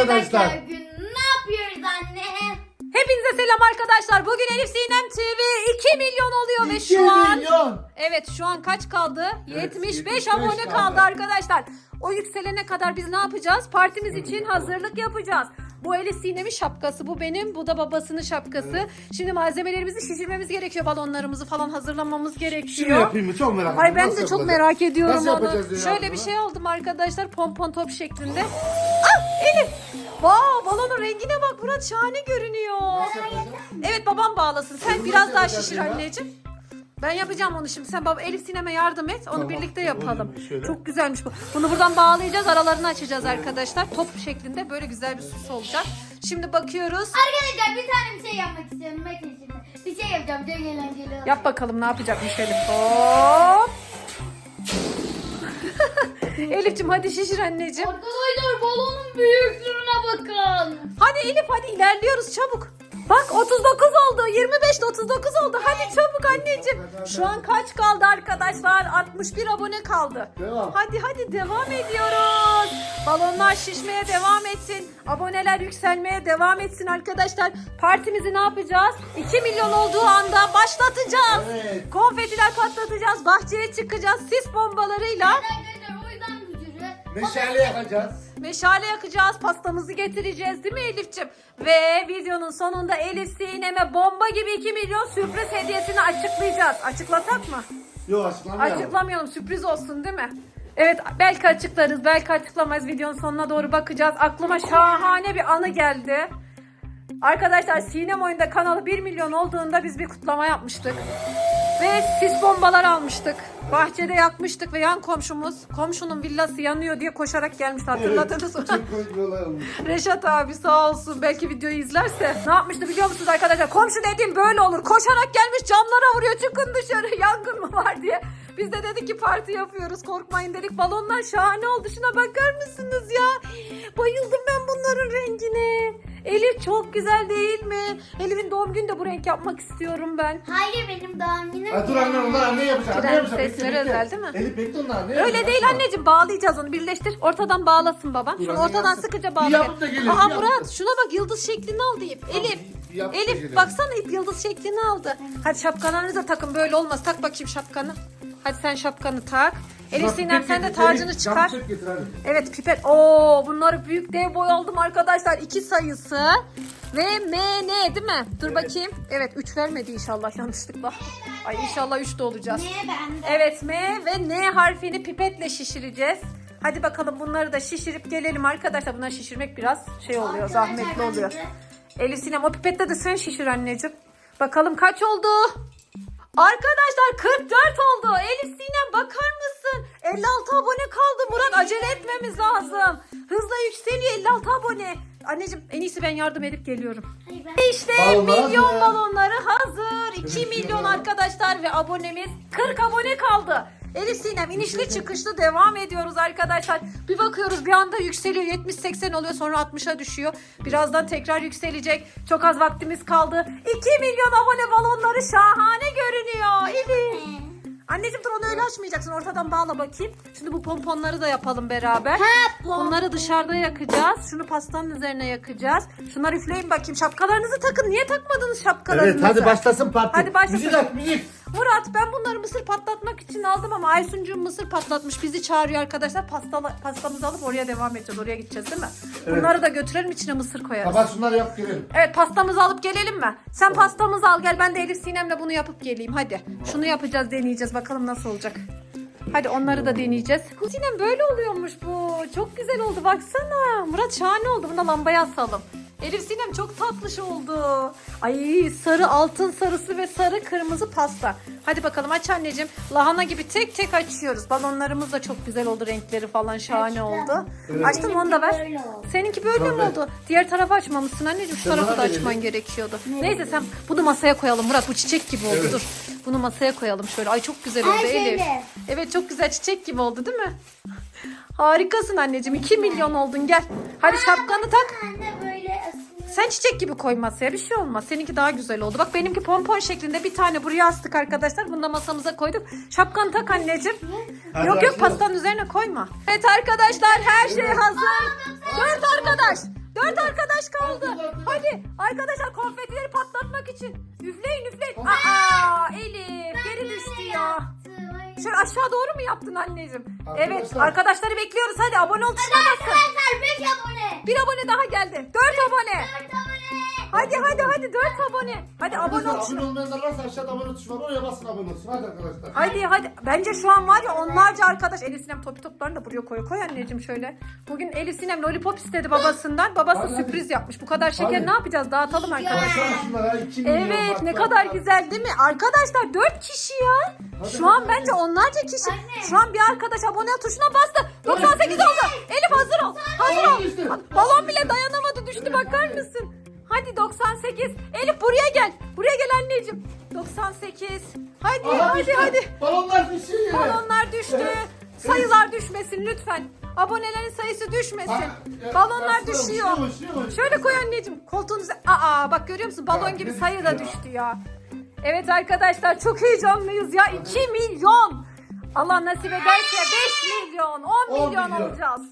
arkadaşlar. Bugün ne yapıyoruz anne? Hepinize selam arkadaşlar. Bugün Elif Sinem TV 2 milyon oluyor ve 2 şu an milyon. Evet şu an kaç kaldı? Evet, 75, 75 abone kaldı. kaldı arkadaşlar. O yükselene kadar biz ne yapacağız? Partimiz için hazırlık yapacağız. Bu Elif Sinem'in şapkası, bu benim, bu da babasının şapkası. Şimdi malzemelerimizi şişirmemiz gerekiyor, balonlarımızı falan hazırlamamız gerekiyor. Şunu yapayım mı? Çok merak ediyorum. Ay ben Nasıl de çok yapılacak? merak ediyorum Nasıl onu. yapacağız Şöyle bir yaptım şey aldım arkadaşlar pompon top şeklinde. Ah Elif! Wow, balonun rengine bak Murat şahane görünüyor. Evet babam bağlasın. Sen biraz daha yapacağız şişir anneciğim. Ben yapacağım onu şimdi. Sen baba Elif Sinem'e yardım et. Onu Tamam. birlikte yapalım. Olur, şöyle. Çok güzelmiş bu. Bunu buradan bağlayacağız. Aralarını açacağız arkadaşlar. Top şeklinde böyle güzel bir süs olacak. Şimdi bakıyoruz. Arkadaşlar bir tane bir şey yapmak istiyorum. Bakın şimdi. Bir şey yapacağım. Çok eğlenceli olacak. Yap bakalım ne yapacakmış Elif. Hop. Elif'ciğim hadi şişir anneciğim. Arkadaşlar balonun büyüklüğüne bakın. Hadi Elif hadi ilerliyoruz çabuk. Bak 39 oldu. 25 de 39 oldu. Hadi çabuk anneciğim. Şu an kaç kaldı arkadaşlar? 61 abone kaldı. Devam. Hadi hadi devam ediyoruz. Balonlar şişmeye devam etsin. Aboneler yükselmeye devam etsin arkadaşlar. Partimizi ne yapacağız? 2 milyon olduğu anda başlatacağız. Evet. Konfetiler patlatacağız. Bahçeye çıkacağız. Sis bombalarıyla. Gücürü. Meşale yakacağız. Meşale yakacağız, pastamızı getireceğiz değil mi Elif'ciğim? Ve videonun sonunda Elif Sinem'e bomba gibi 2 milyon sürpriz hediyesini açıklayacağız. Açıklasak mı? Yok açıklamayalım. Açıklamayalım, sürpriz olsun değil mi? Evet, belki açıklarız, belki açıklamayız. Videonun sonuna doğru bakacağız. Aklıma şahane bir anı geldi. Arkadaşlar Sinem oyunda kanalı 1 milyon olduğunda biz bir kutlama yapmıştık. Ve sis bombalar almıştık. Bahçede yakmıştık ve yan komşumuz komşunun villası yanıyor diye koşarak gelmişti hatırladınız mı? Çok komik bir olay olmuş. Reşat abi sağ olsun belki videoyu izlerse ne yapmıştı biliyor musunuz arkadaşlar? Komşu dediğim böyle olur. Koşarak gelmiş camlara vuruyor çıkın dışarı yangın mı var diye. Biz de dedik ki parti yapıyoruz korkmayın dedik. Balonlar şahane oldu şuna bakar mısınız ya? Bayıldım ben bunların rengine. Elif çok güzel değil mi? Elif'in doğum günü de bu renk yapmak istiyorum ben. Hayır benim doğum günüm. Ha, dur anne onlar anne yapacak. Anne yapacak. Bekle, bekle. özel değil mi? Elif bekle onlar anne Öyle yapacak. değil anneciğim bağlayacağız onu birleştir. Ortadan bağlasın baban. Dur Şunu ortadan yapsın. sıkıca Bir bağla. yapıp da gelelim, Aha bir Murat yapıp da. şuna bak yıldız şeklini aldı ip. Elif. bir yapıp da Elif baksana ip yıldız şeklini aldı. Hadi şapkalarınızı da takın böyle olmaz. Tak bakayım şapkanı. Hadi sen şapkanı tak. Elif Sinem sen de tacını çıkar. Evet pipet. Oo bunları büyük dev boy aldım arkadaşlar. iki sayısı. Ve MN değil mi? Dur bakayım. Evet 3 vermedi inşallah yanlışlıkla. Ay inşallah 3 de olacağız. Ne bende? Evet M ve N harfini pipetle şişireceğiz. Hadi bakalım bunları da şişirip gelelim arkadaşlar. Bunları şişirmek biraz şey oluyor, zahmetli oluyor. Elif Sinem o pipetle de sen şişir anneciğim. Bakalım kaç oldu? Arkadaşlar 44 oldu. Elif Sinem bakar mısın? 56 abone kaldı Murat. Acele etmemiz lazım. Hızla yükseliyor 56 abone. Anneciğim en iyisi ben yardım edip geliyorum. İşte Balonlar milyon hazır. balonları hazır. 2 Evet, milyon arkadaşlar ve abonemiz 40 abone kaldı. Elif Sinem inişli çıkışlı devam ediyoruz arkadaşlar. Bir bakıyoruz bir anda yükseliyor 70-80 oluyor sonra 60'a düşüyor. Birazdan tekrar yükselecek. Çok az vaktimiz kaldı. 2 milyon abone balonları şahane görünüyor. Elif. Anneciğim dur onu öyle açmayacaksın ortadan bağla bakayım. Şimdi bu pomponları da yapalım beraber. Ha, pom- Bunları dışarıda yakacağız. Şunu pastanın üzerine yakacağız. Şunları üfleyin bakayım. Şapkalarınızı takın. Niye takmadınız şapkalarınızı? Evet hadi başlasın parti. Hadi başlasın. Müzik aç müzik. Murat ben bunları mısır patlatmak için aldım ama Aysuncuğum mısır patlatmış. Bizi çağırıyor arkadaşlar. Pasta, pastamızı alıp oraya devam edeceğiz. Oraya gideceğiz değil mi? Evet. Bunları da götürelim içine mısır koyarız. Kapat şunları yap gelelim. Evet pastamızı alıp gelelim mi? Sen pastamızı al gel ben de Elif Sinem'le bunu yapıp geleyim hadi. Şunu yapacağız deneyeceğiz bakalım nasıl olacak. Hadi onları da deneyeceğiz. Sinem böyle oluyormuş bu. Çok güzel oldu baksana. Murat şahane oldu. Buna lambaya asalım. Elif Sinem çok tatlış oldu. Ay sarı altın sarısı ve sarı kırmızı pasta. Hadi bakalım aç anneciğim. Lahana gibi tek tek açıyoruz. Balonlarımız da çok güzel oldu. Renkleri falan şahane oldu. Evet. Açtım onu da ver. Seninki böyle mi Tabii. oldu? Diğer tarafı açmamışsın anneciğim. Şu tarafı da açman gerekiyordu. Neyse sen bunu masaya koyalım Murat. Bu çiçek gibi oldu. Evet. Dur. Bunu masaya koyalım şöyle. Ay çok güzel oldu Ay, Elif. şöyle. Evet çok güzel çiçek gibi oldu değil mi? Harikasın anneciğim. 2 milyon oldun gel. Hadi şapkanı tak. Anne. Sen çiçek gibi koy masaya bir şey olmaz. Seninki daha güzel oldu. Bak benimki pompon şeklinde bir tane buraya astık arkadaşlar. Bunu da masamıza koyduk. Şapkanı tak anneciğim. Hadi yok yok pastanın üzerine koyma. Evet arkadaşlar her şey hazır. Dört arkadaş. Dört arkadaş kaldı. Hadi, arkadaşlar konfetileri patlatmak için. Üfleyin üfleyin. Aa Elif geri düştü ya. Şöyle aşağı doğru mu yaptın anneciğim? Evet Arkadaşlar. arkadaşları bekliyoruz. Hadi abone ol tuşuna basın. Arkadaşlar 5 abone. Bir abone daha geldi. Dört abone. 4 abone. Hadi hadi hadi dört abone. Hadi abone ol abone olmayanlar varsa aşağıda abone tuşu var. Oraya basın abone olsun. Hadi arkadaşlar. Hadi hadi. Bence şu an var ya onlarca arkadaş. Elif Sinem topi toplarını da buraya koy. Koy anneciğim şöyle. Bugün Elif Sinem lollipop istedi babasından. Babası Hadi, hadi. sürpriz yapmış. Bu kadar şeker Hadi. ne yapacağız? Dağıtalım arkadaşlar. Baksana şunlara 2 milyon Evet bak, ne bak, kadar bak. güzel değil mi? Arkadaşlar 4 kişi ya. Hadi, Şu an hadi, bence onlarca kişi. Anne. Şu an bir arkadaş abone tuşuna bastı. 98 oldu. Elif hazır ol. Hazır ol. Balon bile dayanamadı düştü bakar mısın? Hadi 98. Elif buraya gel. Buraya gel anneciğim. 98. Hadi Aha, hadi düştü. hadi. Balonlar düşüyor yere. Balonlar düştü. Evet. Sayılar düşmesin lütfen. Abonelerin sayısı düşmesin. Ha, ya, Balonlar düşüyor. düşüyor, düşüyor. Şöyle koy anneciğim. Koltuğun üzerine. Aa bak görüyor musun? Balon Ya, gibi sayı da düştü ya? düştü ya. Evet arkadaşlar çok heyecanlıyız ya. 2 milyon. Allah nasip ederse 5 milyon, 10 10 milyon milyon. olacağız.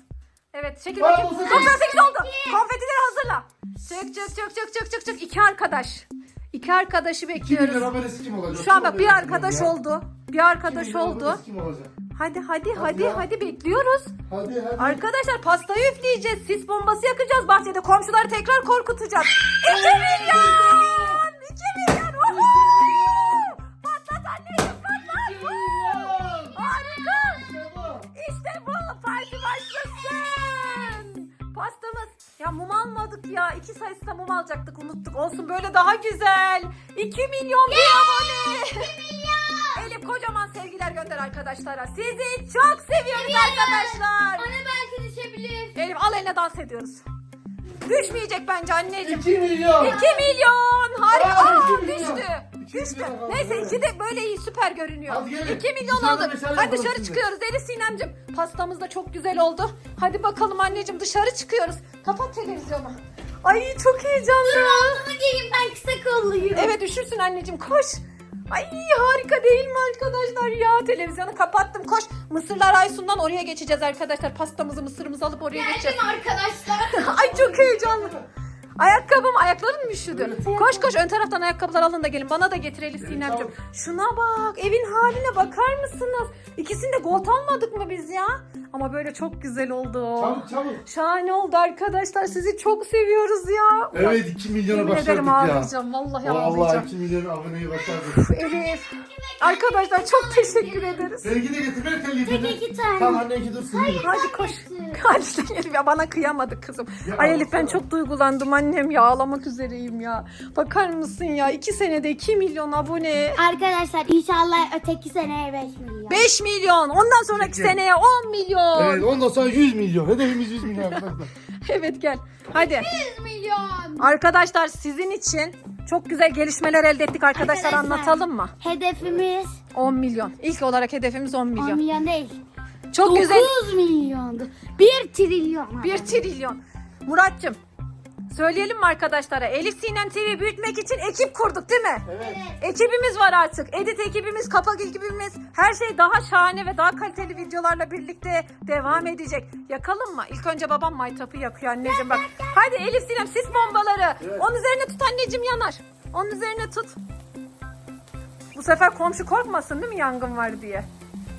Evet çekil bakayım. sekiz. 98 oldu. Konfetileri hazırla. Çık çık çık çık çık çık çık. İki arkadaş. İki arkadaşı 2 milyon bekliyoruz. abonesi kim olacak? Şu an bak bir arkadaş oldu. Bir arkadaş milyon oldu. Kim olacak? Hadi hadi hadi ya. hadi bekliyoruz. Hadi hadi. Arkadaşlar pastayı üfleyeceğiz. Sis bombası yakacağız bahçede. Komşuları tekrar korkutacağız. 2 milyon! Unuttuk. Olsun böyle daha güzel. 2 milyon bir abone. 2 milyon. Elif kocaman sevgiler gönder arkadaşlara. Sizi çok seviyoruz arkadaşlar. Anne belki düşebilir. Elif al eline dans ediyoruz. Düşmeyecek bence anneciğim. 2 milyon. 2 milyon. Harika. Aa, Aa, iki milyon. düştü. İki Düştü. milyon Neyse iki de böyle iyi süper görünüyor. Hadi gelin. 2 milyon Dışarıda oldu. Hadi yapalım dışarı şimdi. çıkıyoruz Elif Sinemcim. Pastamız da çok güzel oldu. Hadi bakalım anneciğim dışarı çıkıyoruz. Kapat televizyonu. Ay çok heyecanlı. Ama gelin ben kısa kolluyum. Evet üşürsün anneciğim koş. Ay harika değil mi arkadaşlar ya? Televizyonu kapattım koş. Mısırlar Aysun'dan oraya geçeceğiz arkadaşlar. Pastamızı mısırımızı alıp oraya geçeceğiz. Geldim arkadaşlar. Ay çok heyecanlı. Ayakkabım, ayakların mı üşüdü? Koş koş ön taraftan ayakkabılar alın da gelin. Bana da getir Elif Evet, Sinemciğim. tamam. Şuna bak, evin haline bakar mısınız? İkisini de gold almadık mı biz ya? Ama böyle çok güzel oldu. Çabuk çabuk. Şahane oldu arkadaşlar. Sizi çok seviyoruz ya. Evet 2 milyona Yemin başardık ederim ya. ağlayacağım. Vallahi Vallahi ağlayacağım. 2 milyon aboneyi başardık. Elif. Arkadaşlar çok teşekkür ederiz. Benimki de getir. Ver telliyi. Tek iki tane. Tamam anne iki dursun. Hadi koş. Hadi sen Elif ya bana kıyamadık kızım. Ya Ay Elif ben çok duygulandım annem ya ağlamak üzereyim ya. Bakar mısın ya iki senede 2 milyon abone. Arkadaşlar inşallah öteki seneye 5 milyon. 5 milyon ondan sonraki Teşekkür. seneye 10 milyon. Evet Evet, ondan sonra 100 milyon. Hedefimiz 100 milyon arkadaşlar. gel hadi. 100 milyon. Arkadaşlar sizin için çok güzel gelişmeler elde ettik arkadaşlar, Arkadaşlar. anlatalım mı? Hedefimiz 10 milyon. İlk olarak hedefimiz 10 10 milyon. milyon değil. Çok 9 güzel. milyondu. 1 trilyon. 1 trilyon. Muratcığım söyleyelim mi arkadaşlara? Elif Sinem TV büyütmek için ekip kurduk değil mi? Evet. Ekibimiz var artık. Edit ekibimiz, kapak ekibimiz. Her şey daha şahane ve daha kaliteli videolarla birlikte devam edecek. Yakalım mı? İlk önce babam maytapı yakıyor anneciğim bak. Hadi Elif Sinem sis bombaları. Evet. Onun üzerine tut anneciğim yanar. Onun üzerine tut. Bu sefer komşu korkmasın değil mi yangın var diye.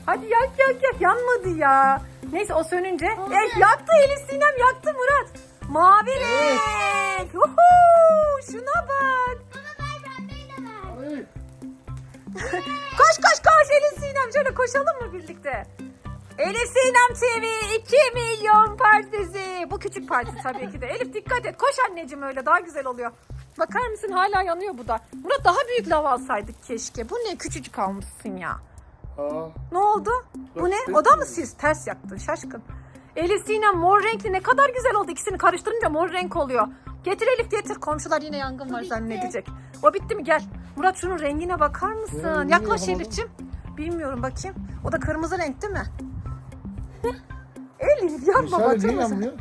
Hadi yak yak yak yanmadı ya. Neyse o sönünce. Oldu. Eh, yaktı Elif Sinem yaktı Murat. Mavi renk. Uhu, şuna bak. Koş koş koş Elif Sinem şöyle koşalım mı birlikte? Elif Sinem TV 2 milyon partisi. Bu küçük parti tabii ki de. Elif dikkat et. Koş anneciğim öyle daha güzel oluyor. Bakar mısın hala yanıyor bu da. Murat daha büyük lav alsaydık keşke. Bu ne küçücük almışsın ya. Aa, Ne oldu? Bu ne? O da mı siz? Ters yaktın şaşkın. Elif Sinem mor renkli ne kadar güzel oldu. İkisini karıştırınca mor renk oluyor. Getir Elif getir. Komşular yine yangın var zannedecek. O bitti mi? Gel. Murat şunun rengine bakar mısın? rengini Yaklaş. Elif'ciğim. Bilmiyorum bakayım. O da kırmızı renk değil mi? Elif yapma Meşale batır niye mısın? yanmıyor?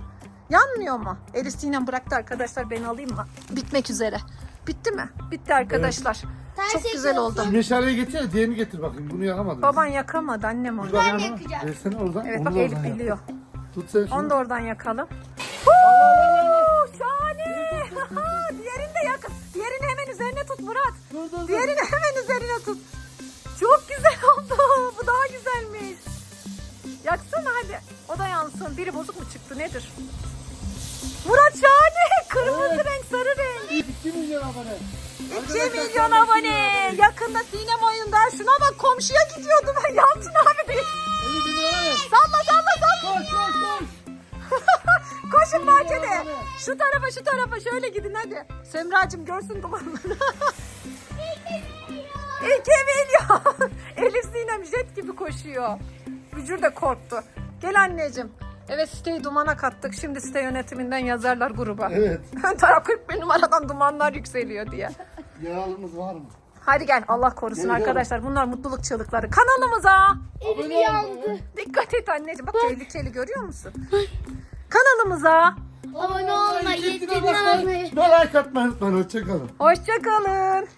Yanmıyor mu? Elif Sinem bıraktı arkadaşlar ben alayım mı? Bitmek üzere. Bitti mi? Bitti arkadaşlar. Ters Çok güzel oldu. Meşaleyi getir, diğerini getir bakayım. Bunu yakamadım. Baban yakamadı annem onu. Ben yana. yakacağım. Versene oradan. Evet onu bak da Elif oradan yak. biliyor. Tut sen şunu. Onu da oradan yakalım. Murat. Dur dur dur. Diğerini hemen üzerine tut. Çok güzel oldu. Bu daha güzelmiş. Yaksana hadi. O da yansın. Biri bozuk mu çıktı nedir? Murat şahane. Kırmızı evet. renk sarı renk. 2 milyon abone. 2 milyon abone. Yakında sinem oyunda. Şuna bak komşuya gidiyordu ben. Şu tarafa şu tarafa şöyle gidin hadi. Semracığım görsün dumanları. 2 milyon. Elif Sinem jet gibi koşuyor. Bücür de korktu. Gel anneciğim. Evet siteyi dumana kattık. Şimdi site yönetiminden yazarlar gruba. Evet. Ön taraf 41 numaradan dumanlar yükseliyor diye. Yağlımız var mı? Hadi gel Allah korusun Geliyorum. arkadaşlar. Bunlar mutluluk çığlıkları. Kanalımıza Elimi ol. yandı. dikkat et anneciğim. Bak tehlikeli görüyor musun? Kanalımıza Abone olmayı, like atmayı unutmayın. Hoşçakalın. hoşçakalın.